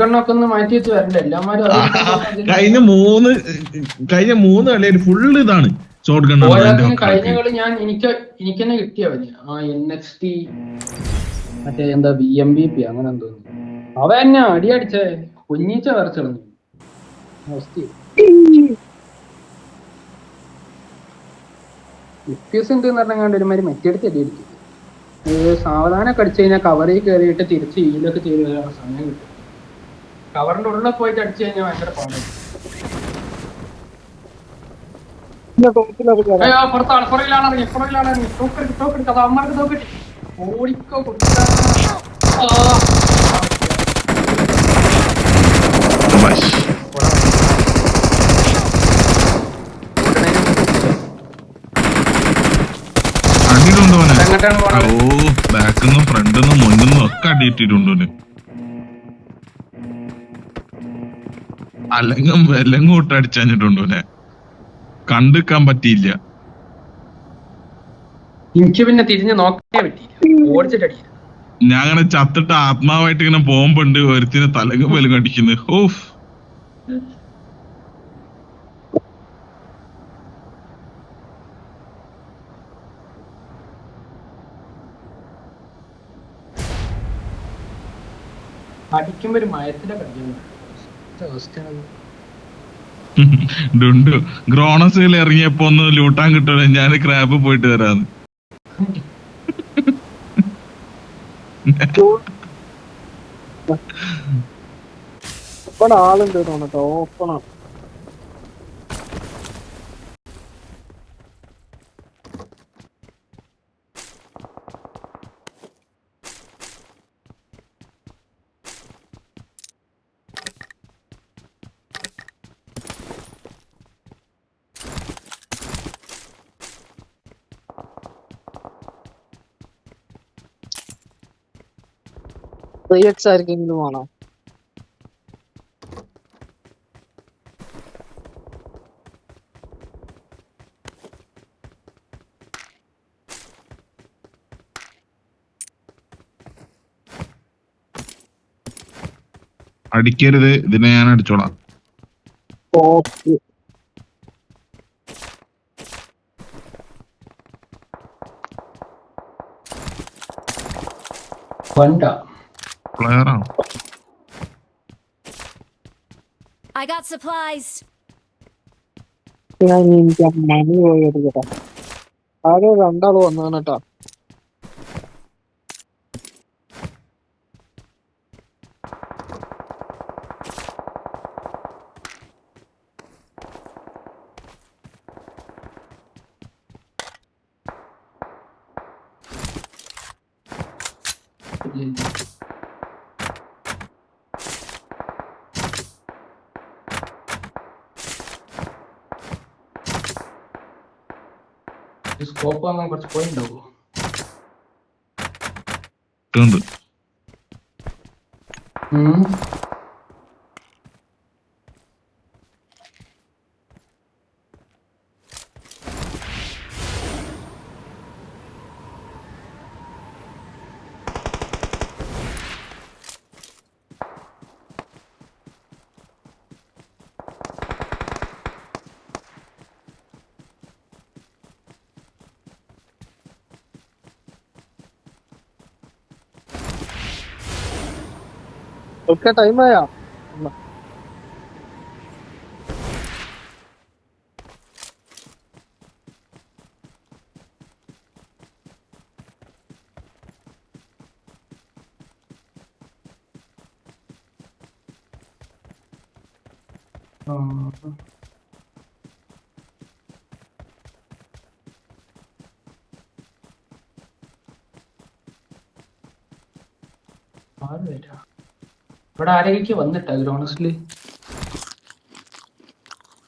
ഗണ്ണൊക്കെ ഒന്ന് മാറ്റി വെച്ച് വരണ്ടേ? എല്ലാമാരും കഴിഞ്ഞ മൂന്ന് കഴിഞ്ഞ മൂന്ന് കളി ഫുള്ള് ഇതാണ് ഷോർട്ട് പോരാത്തതിന് കഴിഞ്ഞ കളി ഞാൻ എനിക്ക് എനിക്ക് തന്നെ കിട്ടിയവന് ആ എൻ എക്സ് ടി മറ്റേ എന്താ ബി എം ബി പി അങ്ങനെ എന്തോ അവ എന്നെ അടി അടിച്ചേ കുഞ്ഞീച്ച എഫ്പിഎസ് ഉണ്ട് പറഞ്ഞാൽ ഒരുമാതിരി മെറ്റെടുത്ത് അടി അടിക്കും സാവധാനം കടിച്ചു കഴിഞ്ഞാൽ കവറിൽ കയറിയിട്ട് തിരിച്ച് ഈലൊക്കെ ചെയ്ത് സമയം കിട്ടും. കവറിന്റെ ഉള്ളിൽ പോയിട്ട് അടിച്ചു കഴിഞ്ഞാൽ ഭയങ്കര പാടാണ് അയ്യോ ഇറങ്ങി ഇറങ്ങി. അത് അമ്മയ്ക്ക് തോക്കെട്ടി ഓടിക്കോ ഓ ബാക്കിന്നും ഫ്രണ്ടിന്നും മുന്നിന്നും ഒക്കെ അടിയിട്ടിട്ടുണ്ട് അല്ലെങ്കിൽ അല്ലെങ്കിൽ കൂട്ട് അടിച്ചഞ്ഞിട്ടുണ്ട് അവനെ കണ്ടിക്കാൻ പറ്റിയില്ല. എനിക്ക് പിന്നെ തിരിഞ്ഞു നോക്കാൻ പറ്റിയില്ല. ഞാൻ അങ്ങനെ ചത്തിട്ട് ആത്മാവായിട്ട് ഇങ്ങനെ പോകുമ്പോണ്ട് ഒരുത്തിന് തലങ്ങ് പോലും കടിക്കുന്നത് ഓഫ് അടിക്കുമ്പോ ഒരു മയത്തിലെ കടിക്കുന്നു ഡുണ്ടു ഗ്രോണസിൽ ഇറങ്ങിയപ്പോ ഒന്ന് ലൂട്ടാൻ കിട്ടൂല ഞാൻ ക്രാബ് പോയിട്ട് വരാന്ന്. ഇവിടെ ആളുണ്ട് തോന്നട്ടോ ഓപ്പണാണ്. ത്രീ എക്സ് ആർക്കെങ്കിലും വേണോ അടിക്കരുത് ഇതിനെ ഞാൻ അടിച്ചോളാം. ഓക്കെ. വണ്ട പ്ലെയർ ആണ് I got supplies. ഞാൻ എനിക്ക് മണി പോയി എടുക്കട്ടെ ആരോ രണ്ടാൾ വന്നാണ് കേട്ടോ. സ്കോപ്പ് വാങ്ങാൻ കുറച്ച് പോയിന്റ് ഉണ്ടാവുമോ ഉണ്ട് ഉം. ഒക്കെ ടൈമായാ ആ. ഇവിടെ ആരെയൊക്കെ വന്നിട്ടാ ഓണസ്റ്റ്ലി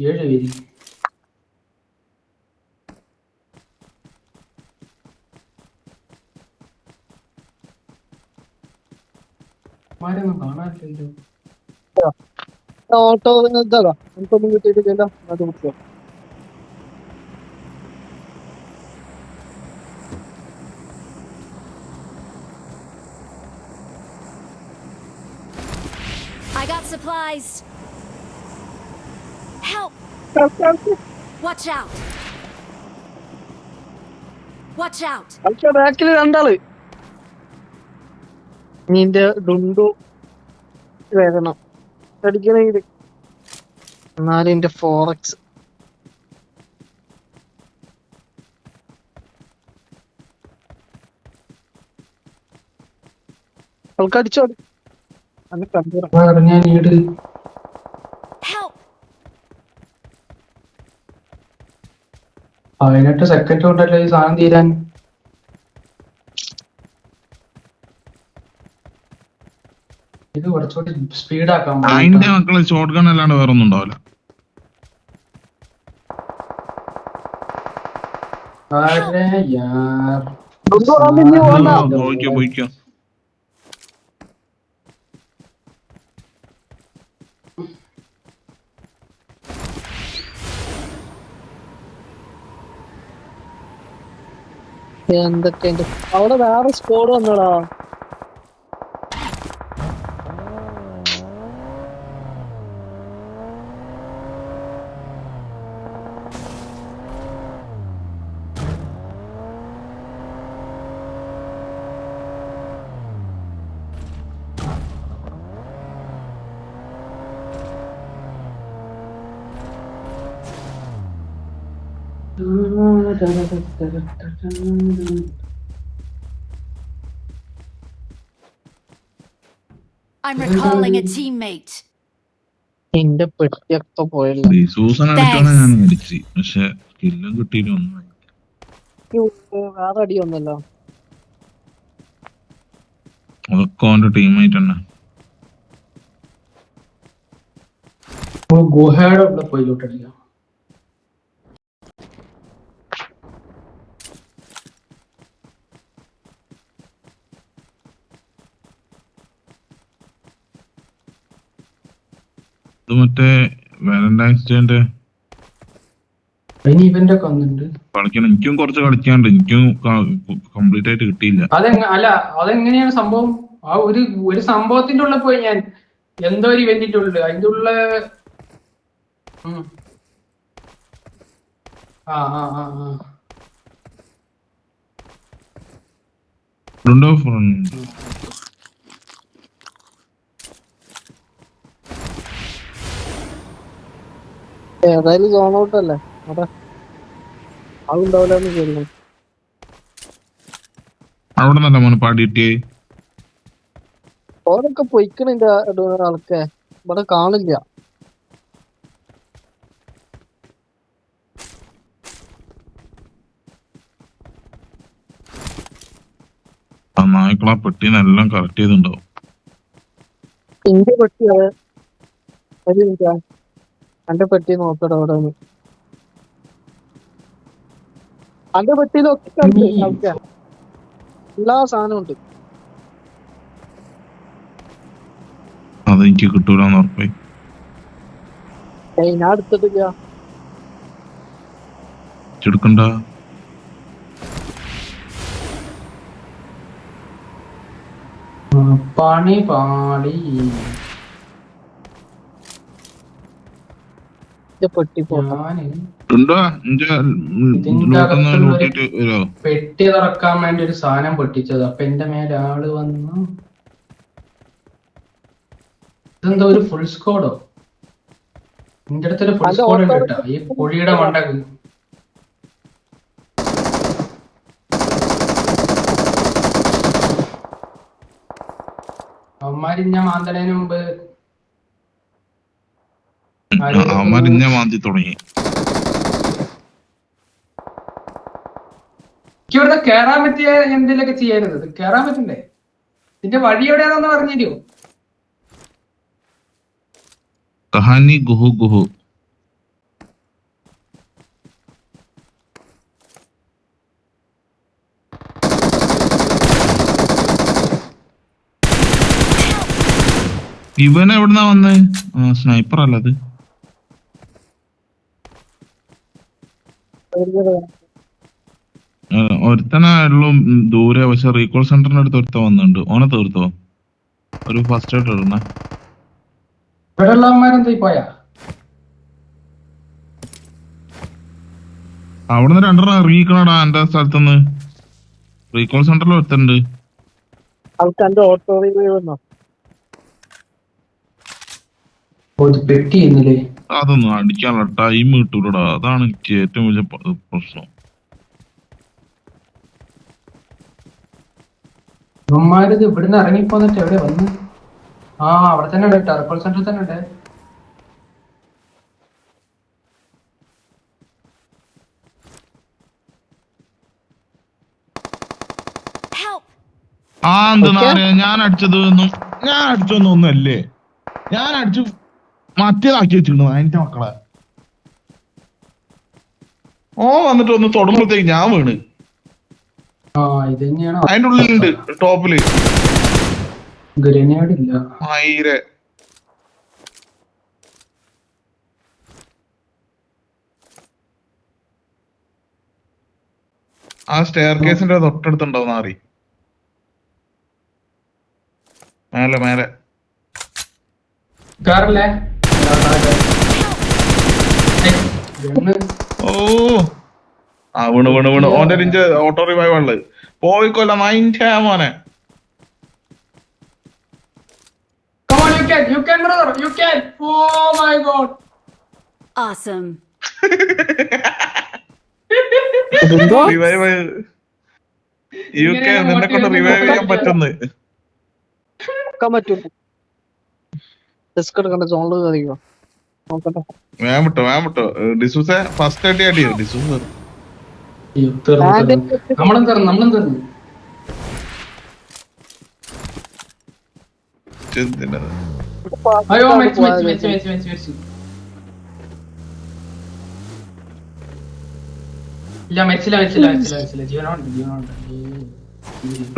ഏഴ് പേര്. ഓട്ടോ ഇതാ എനിക്കൊന്നും കിട്ടിയിട്ടില്ല അത് വിളിച്ചോ I got supplies. Help! Watch out! Watch out! കളിച്ച ബാക്കിൽ രണ്ടാൾ നിന്റെ ഡുണ്ടു വരണം അടിക്കണെങ്കിൽ എന്നാലും എന്റെ ഫോറക്സ് അവൾക്ക് അടിച്ചോ അന്ന് കണ്ടു പറഞ്ഞാൽ നീട് Help! പതിനെട്ട് സെക്കൻഡ് കൊണ്ടല്ലേ ഈ സാധനം തീരാൻ? ഇത് കുറച്ചുകൂടി സ്പീഡ് ആക്കാൻ അതിന്റെ മക്കളെ ഷോർട്ട് ഗൺ അല്ലാണ്ട് വേറെ ഒന്നും ഉണ്ടാവില്ല. അരെ യാർ. ഡുണ്ടു വരാൻ പോയിക്കോ പോയിക്കോ. എന്തൊക്കെ അവിടെ വേറെ സ്കോഡ് വന്നടാ. I'm recalling a teammate. എന്റെ പെട്ടിയൊക്കെ പോയല്ലോ. സൂസൻ അടിക്കാണ് ഞാൻ മരിച്ചു. പക്ഷെ സ്കില്ലും കിട്ടിയില്ല ഒന്നും. വേറെ അടി അതൊക്കെ അവന്റെ ടീമായിട്ട് തന്നെ. ഗുഹയുടെ ഉള്ള പോയി ലോട്ടടിക്കാം ഇത് മറ്റേ വാലന്റൈൻസ് ഡേന്റെ കളിക്കണം. എനിക്കും കുറച്ച് കളിക്കാണ്ട് എനിക്കും കംപ്ലീറ്റ് ആയിട്ട് കിട്ടിയില്ല. അല്ല അതെങ്ങനെയാണ് സംഭവം? ആ ഒരു ഒരു സംഭവത്തിന്റെ ഉള്ളിൽ പോയി ഞാൻ. എന്തോ ഒരു ഇവന്റിന്റെ ഉള്ളിൽ അതിന്റെ ഉള്ള ആ ആ ആ ആ. ഫ്രണ്ട് ഓഫ് ഏതായാലും സോൺ ഔട്ട് അല്ലേ അവിടെ അതുണ്ടാവില്ലെന്ന് കരുതുന്നു അവിടെ നല്ല മോനെ ഓരൊക്കെ പൊയ്ക്കണിന്റെ ആൾക്കെ ഇവിടെ കാണില്ല. നായ്ക്കളാ പെട്ടീനെല്ലാം കറക്റ്റ് ചെയ്തിട്ടുണ്ടാവും. എന്റെ പെട്ടി മിനിറ്റാ പെട്ടി നോക്കടോ അവിടെ. അന്റെ പെട്ടിയിലൊക്കെ ഉണ്ട് എല്ലാ സാധനവും ഉണ്ട്. അതെനിക്ക് കിട്ടൂലെന്ന് ഉറപ്പായി. ഞാൻ എടുത്തിട്ടില്ല. എടുക്കണ്ട. പണി പാടി എന്റെ പെട്ടി പോട്ടെ ഞാൻ ഉണ്ടോ ഇന്റെ ഇതിന്റെ ലൂട്ടൊന്ന് അകത്തുള്ളൊരു- ലൂട്ടിട്ട് വരോ. പെട്ടി തുറക്കാൻ വേണ്ടി ഒരു സാധനം പൊട്ടിച്ചത്. അപ്പൊ എന്റെ മേലെ ആൾ വന്നു. ഇതെന്താ ഒരു ഫുൾ സ്കോഡോ എന്റെ അടുത്തൊരു ഫുൾ സ്കോഡ് ഉണ്ട് കേട്ടോ. ഈ കുഴിയുടെ മണ്ടക്ക് അവന്മാര് ഞാൻ മാന്തണേന് മുമ്പ് അവന്മാർ ഇന്നെ മാന്തി തുടങ്ങി. ഇവിടുത്തെ കേറാൻ പറ്റിയ എന്തെങ്കിലുമൊക്കെ ചെയ്യാനത് കേറാൻ പറ്റണ്ടേ? ഇതിന്റെ വഴി എവിടെയാണെന്ന് പറഞ്ഞു തരുമോ? കഹാനി ഗുഹു ഗുഹു. ഇവൻ എവിടുന്നാ വന്ന്? സ്നൈപ്പർ അല്ലത് ഒരുത്തനെ ഉള്ളു ഉം, ദൂരെ പക്ഷെ റീകോൾ സെന്ററിന്റെ അടുത്ത് ഒരുത്ത വന്നിട്ടുണ്ട്. ഓനെ തീർത്തോ? ഒരു ഫസ്റ്റ് ആയിട്ട് ഇടണേ ഇവിടെ ഉള്ളവന്മാരെന്താ ഈ പോയാ? അവിടുന്ന് രണ്ടെണ്ണം ഇറങ്ങിക്കണടാ എന്റെ സ്ഥലത്തുനിന്ന്. റീകോൾ സെന്ററിൽ ഒരുത്തുണ്ട് ഓട്ടോ പെട്ടി ചെയ്യുന്നില്ലേ? അതൊന്നും അടിക്കാനുള്ള ടൈം കിട്ടൂലടാ. അതാണ് എനിക്ക് ഏറ്റവും വലിയ പ്രശ്നം. ഇവന്മാരിത് ഇവിടുന്ന് ഇറങ്ങിപ്പോന്നിട്ട് എവിടെ വന്ന്? ആ അവിടെ തന്നെ ഉണ്ട് ടെർക്കോൾ സെന്ററിൽ തന്നെ ഉണ്ട്! ആ ഞാൻ അടിച്ചത് ഒന്നും ഞാൻ അടിച്ചൊന്നും ഒന്നല്ലേ ഞാൻ അടിച്ചു മറ്റേതാക്കി വെച്ചിരുന്നു അതിന്റെ മക്കളെ. ഓ വന്നിട്ട് ഒന്ന് തൊടുമ്പോഴത്തേക്ക് ഞാൻ വീണ്. അതിന്റെ ഉള്ളിലുണ്ട് ടോപ്പിൽ. ഗ്രനേഡ് ഇല്ല മയിരെ ആ സ്റ്റെയർ കേസിന്റെ തൊട്ടടുത്തുണ്ടാവും നാറി. മേലെ മേലെ. കാറില്ലേ? ഓ. ആ വീണ് വീണ് വീണ്. ഓന്റെ ഇഞ്ച് ഓട്ടോ റിവൈവ് ഉള്ളത് പോയിക്കൊല്ല മൈൻഡ് മോനെ. Come on, you can, you can, brother, you can. Oh my god. Awesome. അതെന്തോ റിവൈവ് യു കെ നിന്നെ കൊണ്ട് റിവൈവ് ചെയ്യാൻ പറ്റുന്നു. റിസ്ക് എടുക്കണ്ട സോണിൽ കയറിക്കോ. നോക്കട്ടെ. വേം വിട്ടോ വേം വിട്ടോ. ഡിസൂസെ ഫസ്റ്റ് അടി അടി ഡിസൂസ്. അയ്യോ, തീർന്നു, തീർന്നു. നമ്മളും തീർന്നു നമ്മളും തീർന്നു അയ്യോ മെച്ച് മെച്ച് മെച്ച് മെച്ച് മെച്ച് മെച്ച്. ഇല്ല മെച്ചില്ല മെച്ചില്ല മെച്ചില്ല മെച്ചില്ല. ജീവനോണ്ട് ജീവനോണ്ട്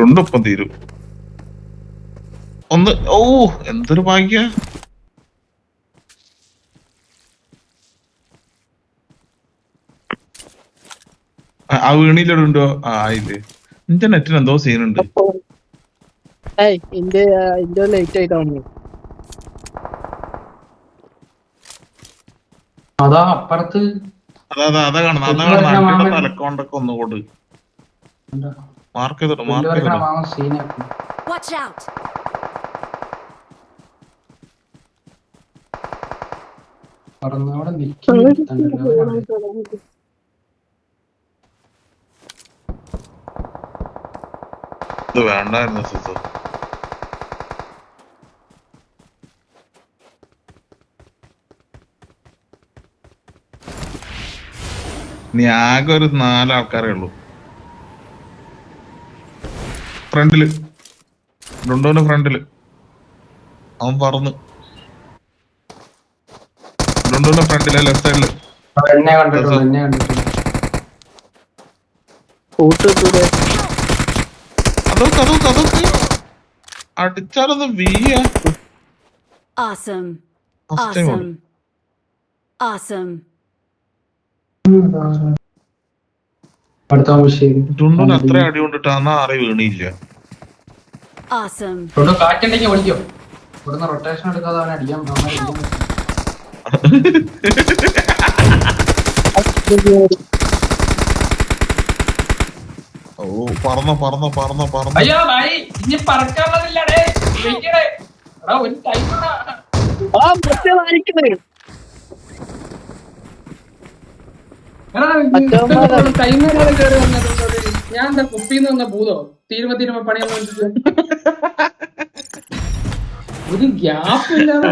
രണ്ടൊപ്പം തീരും. ഒന്ന് ഓ എന്തൊരു ഭാഗ്യ. ആ വീണിലോടുണ്ടോ ആ ഇത് നിന്റെ നെറ്റിന് എന്തോ സീനുണ്ട് ഇന്ത്യ ലേറ്റ് ആയിട്ടാണ് അതാ അപ്പുറത്ത്. അതാ അതാ അതാ. തലക്കോണ്ടൊക്കെ ഒന്നുകൂട് മാർക്ക് ചെയ്തിട്ട് മാർക്ക് ചെയ്തിട്ട്! നിൽക്കുന്നുണ്ടല്ലോ ഇത് വേണ്ടായിരുന്നു സിസു. ഇനി ആകെ ഒരു നാല് ആൾക്കാരേ ഉള്ളൂ. ഫ്രണ്ടിൽ. ഡുണ്ടോന്റെ ഫ്രണ്ടിൽ. അവൻ പറന്ന്. ഡുണ്ടോന്റെ ഫ്രണ്ടിൽ ലെഫ്റ്റ് സൈഡിൽ കൂട്ട് അതൊക്കെ അതൊക്കെ അതൊക്കെ അടിച്ചാലൊന്ന് വീയ Awesome. Awesome. Awesome. അടുത്ത അത്ര അടി കൊണ്ടിട്ട് അന്നാ ആരെ വീണില്ല Awesome. തൊണ്ടു കാറ്റുണ്ടെങ്കിൽ ഓടിക്കോ ഇവിടുന്ന് റൊട്ടേഷൻ എടുക്കാതെ അവനെ അടിക്കാൻ അവനെ അടിക്കാൻ. ഓ പറന്നോ പറന്നോ പറന്നോ പറന്നോ. അയ്യോ ഭായി ഇനി പറക്കാനുള്ളതില്ലടേ. വെയിറ്റടേ എടാ ഒരു ടൈം ആ വായിക്കുന്നേ മറ്റവന്മാരാ. ടൈം കയറി വന്നിട്ടുള്ളത് ഞാൻ എന്താ കുപ്പിന്ന് വന്ന ഭൂതോ? തീരുമ തീരുമ പണിയൊന്നും ഒരു ഗ്യാപ്പ് ഇല്ലാതെ